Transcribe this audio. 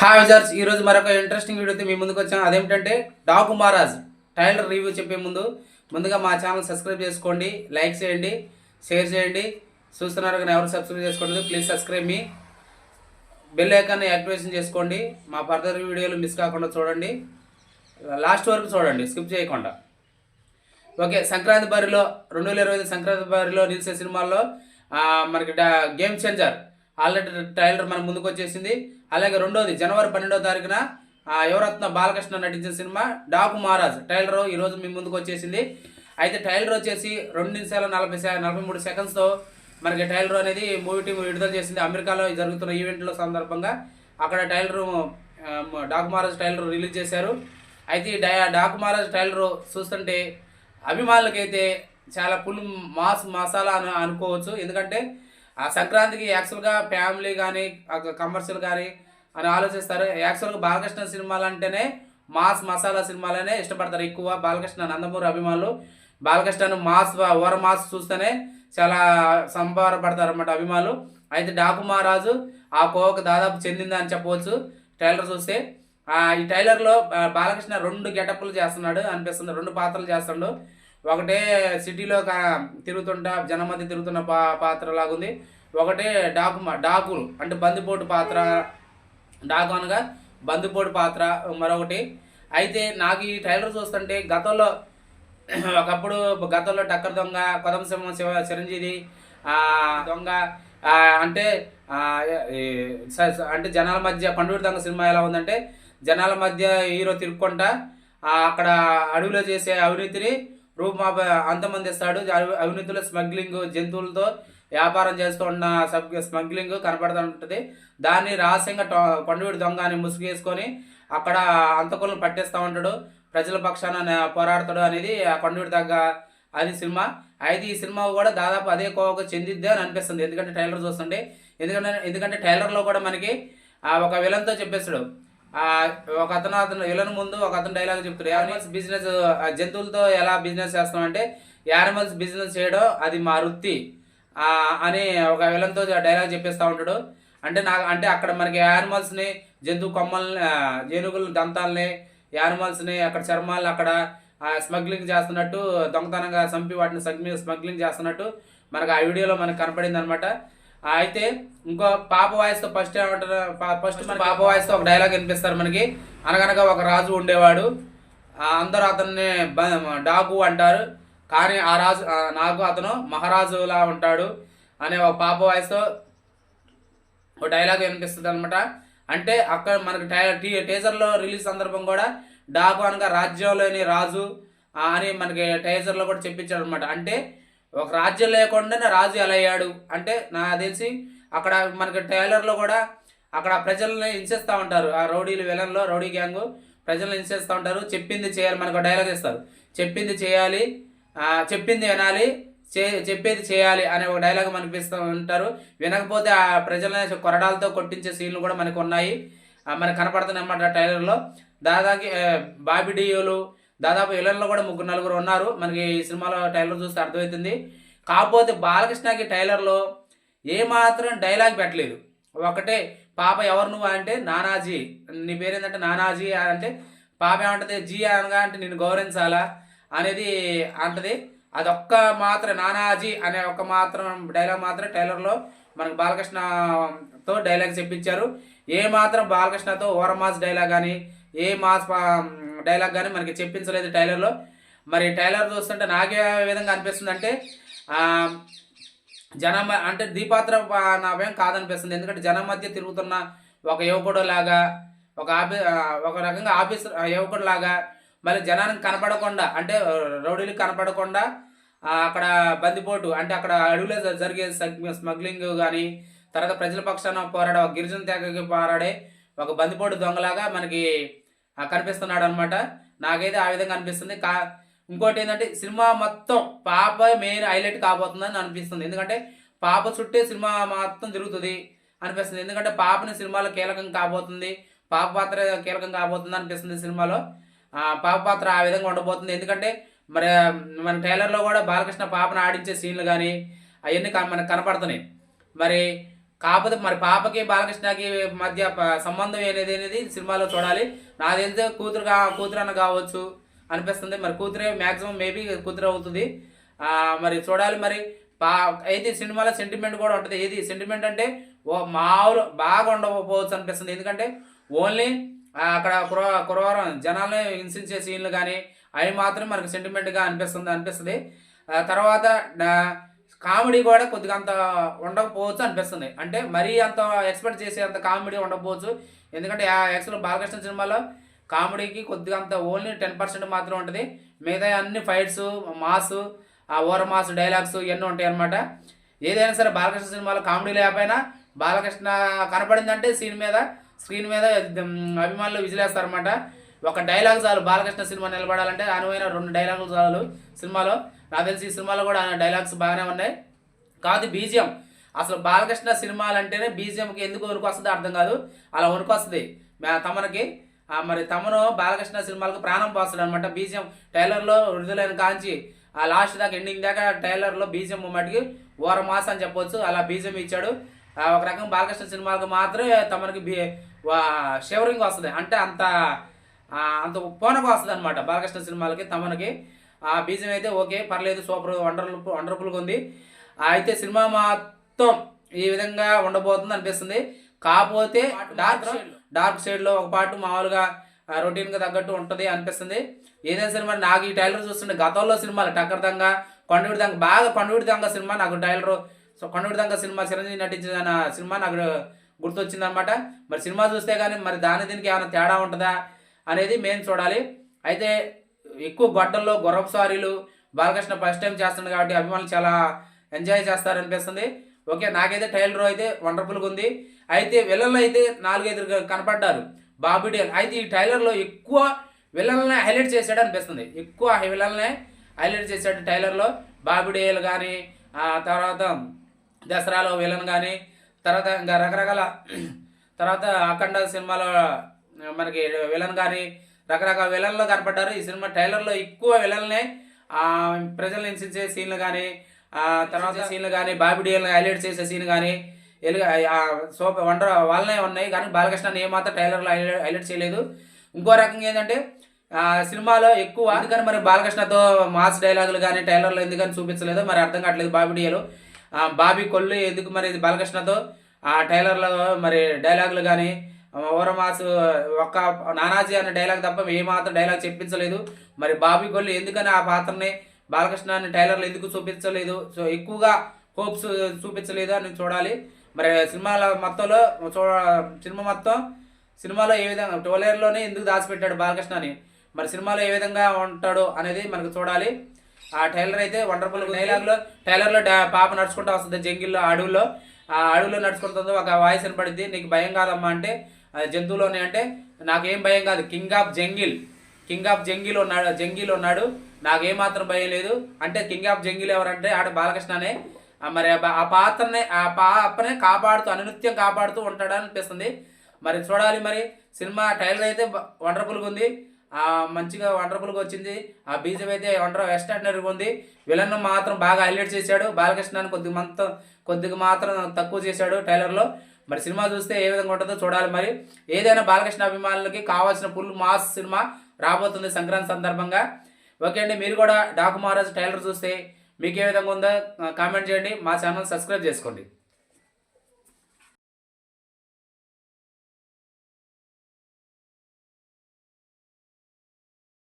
Hi wizards ఈరోజు మరొక interesting వీడియోతో మీ ముందుకు వచ్చాం. అదేమిటంటే డాకు మహారాజ్ టైలర్ రివ్యూ చెప్పే ముందు ముందుగా మా ఛానల్ సబ్స్క్రైబ్ చేసుకోండి లైక్ చేయండి షేర్ చేయండి. చూస్తున్నారు కానీ ఎవరు సబ్స్క్రైబ్ చేసుకోండి ప్లీజ్ సబ్స్క్రైబ్ మీ బెల్ ఐకాన్ని యాక్టివేషన్ చేసుకోండి. మా ఫర్దర్ వీడియోలు మిస్ కాకుండా చూడండి. లాస్ట్ వరకు చూడండి స్కిప్ చేయకుండా. ఓకే సంక్రాంతి బారిలో రెండు వేల ఇరవై సంక్రాంతి బారిలో నిలిచే సినిమాల్లో మనకి గేమ్ చేంజర్ ఆల్రెడీ ట్రైలర్ మన ముందుకు వచ్చేసింది. అలాగే రెండోది జనవరి పన్నెండో తారీఖున యువరత్న బాలకృష్ణ నటించిన సినిమా డాకు మహారాజ్. ట్రైలర్ ఈరోజు మీ ముందుకు వచ్చేసింది. అయితే ట్రైలర్ వచ్చేసి రెండు నిమిషాల నలభై నలభై మూడు సెకండ్స్తో మనకి ట్రైలర్ అనేది మూవీ టీం విడుదల చేసింది. అమెరికాలో జరుగుతున్న ఈవెంట్లో సందర్భంగా అక్కడ trailer Daaku Maharaaj trailer release చేశారు. అయితే ఈ డై- డాకు మహారాజ్ ట్రైలర్ చూస్తుంటే అభిమానులకైతే చాలా ఫుల్ మాస్ మసాలా అని అనుకోవచ్చు. ఎందుకంటే ఆ సంక్రాంతికి యాక్చువల్గా ఫ్యామిలీ కానీ కమర్షియల్ కానీ అని ఆలోచిస్తారు. యాక్చువల్గా బాలకృష్ణ సినిమాలు అంటేనే మాస్ మసాలా సినిమాలనే ఇష్టపడతారు ఎక్కువ. బాలకృష్ణ నందమూరి అభిమానులు బాలకృష్ణ మాస్ ఓర మాస్ చూస్తేనే చాలా సంబరపడతారు అన్నమాట అభిమానులు. అయితే డాకు మహారాజు ఆ కోవకు దాదాపు చెందిందా అని చెప్పవచ్చు. ట్రైలర్ చూస్తే ఈ ట్రైలర్లో బాలకృష్ణ రెండు గెటప్లు చేస్తున్నాడు అనిపిస్తుంది. రెండు పాత్రలు చేస్తున్నాడు ఒకటే సిటీలో కా- తిరుగుతుంటా జనం మధ్య తిరుగుతున్న పా పాత్ర లాగుంది. ఒకటే డాకు మా- డాకులు అంటే బందిపోటు పాత్ర డాకు అనగా బందిపోటు పాత్ర మరొకటి. అయితే నాకు ఈ ట్రైలర్ చూస్తుంటే గతంలో ఒకప్పుడు గతంలో టక్కర్ దొంగ కొదం సింహం శివ చిరంజీవి దొంగ అంటే స- అంటే జనాల మధ్య పండుగ దొంగ సినిమా ఎలా ఉందంటే జనాల మధ్య హీరో తిరుక్కుంటా అక్కడ అడవిలో చేసే అవినీతిని రూపుమాప అంతమందిస్తాడు. అవినీతిలో స్మగ్లింగ్ జంతువులతో వ్యాపారం చేస్తూ ఉన్న సబ్ స్మగ్లింగ్ కనపడుతూ ఉంటుంది. దాన్ని రహస్యంగా కొండవీడి దొంగ అని ముసుగేసుకొని అక్కడ అంతకులను పట్టేస్తూ ఉంటాడు. ప్రజల పక్షాన పోరాడతాడు అనేది ఆ కొండవీడి దగ్గ అది సినిమా. అయితే ఈ సినిమా కూడా దాదాపు అదే కోవకు చెందిద్దే అని అనిపిస్తుంది. ఎందుకంటే ట్రైలర్ చూస్తుంటే. ఎందుకంటే ఎందుకంటే ట్రైలర్లో కూడా మనకి ఒక విలన్తో చెప్పేస్తాడు. ఒక అతను అతను విలన్ ముందు ఒక అతను డైలాగ్ చెప్తాడు. యానిమల్స్ బిజినెస్ జంతువులతో ఎలా బిజినెస్ చేస్తామంటే యానిమల్స్ బిజినెస్ చేయడం అది మా వృత్తి. అని ఒక విలన్తో డైలాగ్ చెప్పేస్తూ ఉంటాడు. అంటే నా అంటే అక్కడ మనకి యానిమల్స్ని జంతు కొమ్మల్ని ఏనుగుల దంతాలని యానిమల్స్ని అక్కడ చర్మాలను అక్కడ స్మగ్లింగ్ చేస్తున్నట్టు దొంగతనంగా చంపి వాటిని స్మగ్లింగ్ స్మగ్లింగ్ చేస్తున్నట్టు మనకు ఆ వీడియోలో మనకు కనపడింది అనమాట అయితే ఇంకో పాప వాయిస్తో ఫస్ట్ ఏమంటారు? ఫస్ట్ మన పాప వాయిస్తో ఒక డైలాగ్ వినిపిస్తారు మనకి. అనగనగా ఒక రాజు ఉండేవాడు. అందరూ అతన్ని డాకు అంటారు. కానీ ఆ రాజు నాకు అతను మహారాజులా ఉంటాడు అనే ఒక పాప వాయిస్తో ఒక డైలాగ్ వినిపిస్తుంది అనమాట అంటే అక్కడ మనకి టై టీ టేజర్లో రిలీజ్ సందర్భం కూడా డాకు అనగా రాజ్యంలోని రాజు అని మనకి టైజర్లో కూడా చెప్పించాడు అనమాట అంటే ఒక రాజ్యం లేకుండానే రాజు ఎలా అయ్యాడు? అంటే నాకు తెలిసి అక్కడ మనకి టైలర్లో కూడా అక్కడ ప్రజల్ని హింసిస్తూ ఉంటారు. ఆ రౌడీలు విలన్లో రౌడీ గ్యాంగ్ ప్రజల్ని హింసిస్తూ ఉంటారు. చెప్పింది చేయాలి మనకు డైలాగ్ ఇస్తారు. చెప్పింది చేయాలి చెప్పింది వినాలి చే చెప్పేది చేయాలి అనే ఒక డైలాగ్ మనకిస్తూ ఉంటారు. వినకపోతే ఆ ప్రజలని కొరడాలతో కొట్టించే సీన్లు కూడా మనకు ఉన్నాయి. మనకు కనపడుతున్నాయి అన్నమాట టైలర్లో దాదాపు బాబిడియోలు దాదాపు విలన్లో కూడా ముగ్గురు నలుగురు ఉన్నారు. మనకి ఈ సినిమాలో టైలర్ చూస్తే అర్థమవుతుంది. కాకపోతే బాలకృష్ణకి టైలర్లో ఏమాత్రం డైలాగ్ పెట్టలేదు. ఒకటే పాప ఎవరు నువ్వు? అంటే నానాజీ. నీ పేరు ఏంటంటే నానాజీ అంటే పాప ఏమంటది? జీ అనగా అంటే నేను గౌరవించాలా అనేది అంటది. అదొక్క మాత్రం నానాజీ అనే ఒక్క మాత్రం డైలాగ్ మాత్రం టైలర్లో మనకు బాలకృష్ణతో డైలాగ్ చెప్పించారు. ఏ మాత్రం బాలకృష్ణతో ఓరమాస్ డైలాగ్ కానీ ఏ మాస్ డైలాగ్ కానీ మనకి చెప్పించలేదు టైలర్లో. మరి టైలర్ చూస్తుంటే నాకే ఏ విధంగా అనిపిస్తుంది అంటే జనం అంటే దీపాత్ర నాభ్యం కాదనిపిస్తుంది. ఎందుకంటే జనం మధ్య తిరుగుతున్న ఒక యువకుడు లాగా ఒక ఆఫీ ఒక రకంగా ఆఫీసర్ యువకుడు లాగా మళ్ళీ జనానికి కనపడకుండా అంటే రౌడీలకు కనపడకుండా అక్కడ బందిపోటు అంటే అక్కడ అడవిలో జరిగే స్మగ్లింగ్ కానీ తర్వాత ప్రజల పక్షాన పోరాడే ఒక గిరిజన తెగకి పోరాడే ఒక బందిపోటు దొంగలాగా మనకి కనిపిస్తున్నాడు అనమాట నాకైతే ఆ విధంగా అనిపిస్తుంది. కా ఇంకోటి ఏంటంటే సినిమా మొత్తం పాప మెయిన్ హైలైట్ కాబోతుందని అనిపిస్తుంది. ఎందుకంటే పాప చుట్టే సినిమా మొత్తం జరుగుతుంది అనిపిస్తుంది. ఎందుకంటే పాపని సినిమాలో కీలకం కాబోతుంది. పాప పాత్ర కీలకం కాబోతుంది అనిపిస్తుంది సినిమాలో. ఆ, పాప పాత్ర ఆ విధంగా ఉండబోతుంది. ఎందుకంటే మరి మన ట్రైలర్లో కూడా బాలకృష్ణ పాపను ఆడించే సీన్లు కానీ అవన్నీ మనకు కనపడుతున్నాయి. మరి కాకపోతే మరి పాపకి బాలకృష్ణకి మధ్య సంబంధం ఏనేది అనేది సినిమాలో చూడాలి. నాకు తెలిస్తే కూతురు కా కూతురు అన్న కావచ్చు అనిపిస్తుంది. మరి కూతురే మ్యాక్సిమం మేబీ కూతురు అవుతుంది. మరి చూడాలి మరి. పా అయితే సినిమాలో సెంటిమెంట్ కూడా ఉంటుంది. ఏది సెంటిమెంట్ అంటే ఓ మామూలు బాగా ఉండకపోవచ్చు అనిపిస్తుంది. ఎందుకంటే ఓన్లీ అక్కడ కుర కురవారం జనాల్ని హింసించే సీన్లు కానీ అవి మాత్రం మనకు సెంటిమెంట్గా అనిపిస్తుంది అనిపిస్తుంది. తర్వాత కామెడీ కూడా కొద్దిగా అంత ఉండకపోవచ్చు అనిపిస్తుంది. అంటే మరీ అంత ఎక్స్పెక్ట్ చేసే అంత కామెడీ ఉండకపోవచ్చు. ఎందుకంటే యాక్చువల్ బాలకృష్ణ సినిమాలో కామెడీకి కొద్దిగా అంత ఓన్లీ టెన్ పర్సెంట్ మాత్రం ఉంటుంది. మిగతా అన్ని ఫైట్స్ మాస్ ఆ ఓవర్ మాస్ డైలాగ్స్ ఇవన్నీ ఉంటాయి అనమాట ఏదైనా సరే బాలకృష్ణ సినిమాలో కామెడీ లేకపోయినా బాలకృష్ణ కనపడిందంటే సీన్ మీద స్క్రీన్ మీద అభిమానులు విజిలేస్తారనమాట ఒక డైలాగ్ చాలు బాలకృష్ణ సినిమా నిలబడాలంటే అనువైన రెండు డైలాగులు చాలు సినిమాలో. నాకు తెలిసి ఈ సినిమాలో కూడా డైలాగ్స్ బాగానే ఉన్నాయి. కాదు బీజియం అసలు బాలకృష్ణ సినిమాలు అంటేనే బీజియంకి ఎందుకు వరకు వస్తుందో అర్థం కాదు. అలా వరకు వస్తుంది మా తమనకి మరి తమను బాలకృష్ణ సినిమాలకు ప్రాణం పోస్తాడు అనమాట బీజియం టైలర్లో విడుదలైన కాంచి ఆ లాస్ట్ దాకా ఎండింగ్ దాకా టైలర్లో బీజియం మటుకి ఓర మాస అని చెప్పొచ్చు. అలా బీజియం ఇచ్చాడు. ఒక రకం బాలకృష్ణ సినిమాలకు మాత్రమే తమనికి బీ షివరింగ్ వస్తుంది. అంటే అంత అంత పోనకు వస్తుంది అనమాట బాలకృష్ణ సినిమాలకి తమనికి. ఆ బీజం అయితే ఓకే పర్లేదు సూపర్ వండర్ఫుల్ వండర్ఫుల్గా ఉంది. అయితే సినిమా మొత్తం ఈ విధంగా ఉండబోతుంది అనిపిస్తుంది. కాకపోతే డార్క్ డార్క్ షేడ్లో ఒక పాటు మామూలుగా రొటీన్గా తగ్గట్టు ఉంటుంది అనిపిస్తుంది. ఏదైనా సినిమా నాకు ఈ టైలర్ చూస్తుంటే గతంలో సినిమాలు టక్కర్ దంగ కొండవిడి దంగ బాగా కొండవిడి దంగ సినిమా నాకు trailer so Kondaveeti Donga cinema Chiranjeevi నటించిన సినిమా నాకు గుర్తొచ్చింది అనమాట మరి సినిమా చూస్తే కానీ మరి దాని దీనికి ఏమైనా తేడా ఉంటుందా అనేది మేము చూడాలి. అయితే ఎక్కువ గొడ్డల్లో గుర్రపు సారీలు బాలకృష్ణ ఫస్ట్ టైం చేస్తున్నాడు కాబట్టి అభిమానులు చాలా ఎంజాయ్ చేస్తారనిపిస్తుంది. ఓకే నాకైతే టైలర్ అయితే వండర్ఫుల్గా ఉంది. అయితే విలన్లు అయితే నాలుగైదు కనపడ్డారు. బాబీ డేల్. అయితే ఈ టైలర్లో ఎక్కువ విలన్లనే హైలైట్ చేశాడు అనిపిస్తుంది ఎక్కువ విలన్లనే హైలైట్ చేశాడు టైలర్లో బాబీ డేల్ కానీ తర్వాత దసరాలో విలన్ కానీ తర్వాత ఇంకా రకరకాల తర్వాత అఖండ సినిమాలో మనకి విలన్ కానీ రకరకాల విలన్లు కనపడ్డారు. ఈ సినిమా ట్రైలర్లో ఎక్కువ విలన్లే. ఆ, ప్రజల్ని హింసించే సీన్లు కానీ ఆ తర్వాత సీన్లు కానీ బాబిడియల్ని హైలైట్ చేసే సీన్ కానీ సోప వండర్ వాళ్ళనే ఉన్నాయి కానీ బాలకృష్ణ ఏమాత్రం ట్రైలర్లో హైలైట్ హైలైట్ చేయలేదు. ఇంకో రకంగా ఏంటంటే ఆ సినిమాలో ఎక్కువ అందుకని మరి బాలకృష్ణతో మాస్ డైలాగులు కానీ టైలర్లో ఎందుకని చూపించలేదు? మరి అర్థం కావట్లేదు బాబిడియలు బాబీ కొల్లు ఎందుకు మరి బాలకృష్ణతో ఆ టైలర్లో మరి డైలాగులు కానీ ఓరమాస్ ఒక్క నానాజీ అనే డైలాగ్ తప్ప ఏమాత్రం డైలాగ్ చెప్పించలేదు. మరి బాబీ గొల్లు ఎందుకని ఆ పాత్రని బాలకృష్ణ అనే టైలర్లు ఎందుకు చూపించలేదు? సో ఎక్కువగా హోప్స్ చూపించలేదు అని చూడాలి. మరి సినిమాల మొత్తంలో చూడ సినిమా మొత్తం సినిమాలో ఏ విధంగా టోలేర్లోనే ఎందుకు దాచిపెట్టాడు బాలకృష్ణ అని మరి సినిమాలో ఏ విధంగా ఉంటాడు అనేది మనకు చూడాలి. ఆ టైలర్ అయితే వండర్ఫుల్ డైలాగ్లో టైలర్లో పాప నడుచుకుంటూ వస్తుంది జంగిల్లో అడవుల్లో. ఆ అడవిలో నడుచుకుంటుందో ఒక వాయిస్ వినపడింది నీకు భయం కాదమ్మా అంటే జంతువులోనే అంటే నాకేం భయం కాదు. King of jungle king of jungle ఉన్నాడు జంగిల్ ఉన్నాడు. నాకేమాత్రం భయం లేదు. అంటే కింగ్ ఆఫ్ జంగిల్ ఎవరంటే ఆడ బాలకృష్ణనే. మరి ఆ ఆ పాత్రనే ఆ పాపనే కాపాడుతూ అనునిత్యం కాపాడుతూ ఉంటాడు అనిపిస్తుంది. మరి చూడాలి మరి. సినిమా టైలర్ అయితే వండర్ఫుల్గా ఉంది. ఆ మంచిగా వండర్ఫుల్గా వచ్చింది. ఆ బీజం అయితే వండర్ ఎక్స్ట్రాడినరీగా ఉంది. విలన్ మాత్రం బాగా హైలైట్ చేశాడు. బాలకృష్ణాన్ని కొద్దిగా మంత కొద్దిగా మాత్రం తక్కువ చేశాడు టైలర్లో మరి సినిమా చూస్తే ఏ విధంగా ఉంటుందో చూడాలి. మరి ఏదైనా బాలకృష్ణ అభిమానులకి కావాల్సిన ఫుల్ మాస్ సినిమా రాబోతుంది సంక్రాంతి సందర్భంగా. ఓకే అండి మీరు కూడా డాకు మహారాజ్ టైలర్ చూస్తే మీకు ఏ విధంగా ఉందో కామెంట్ చేయండి. మా ఛానల్ సబ్స్క్రైబ్ చేసుకోండి.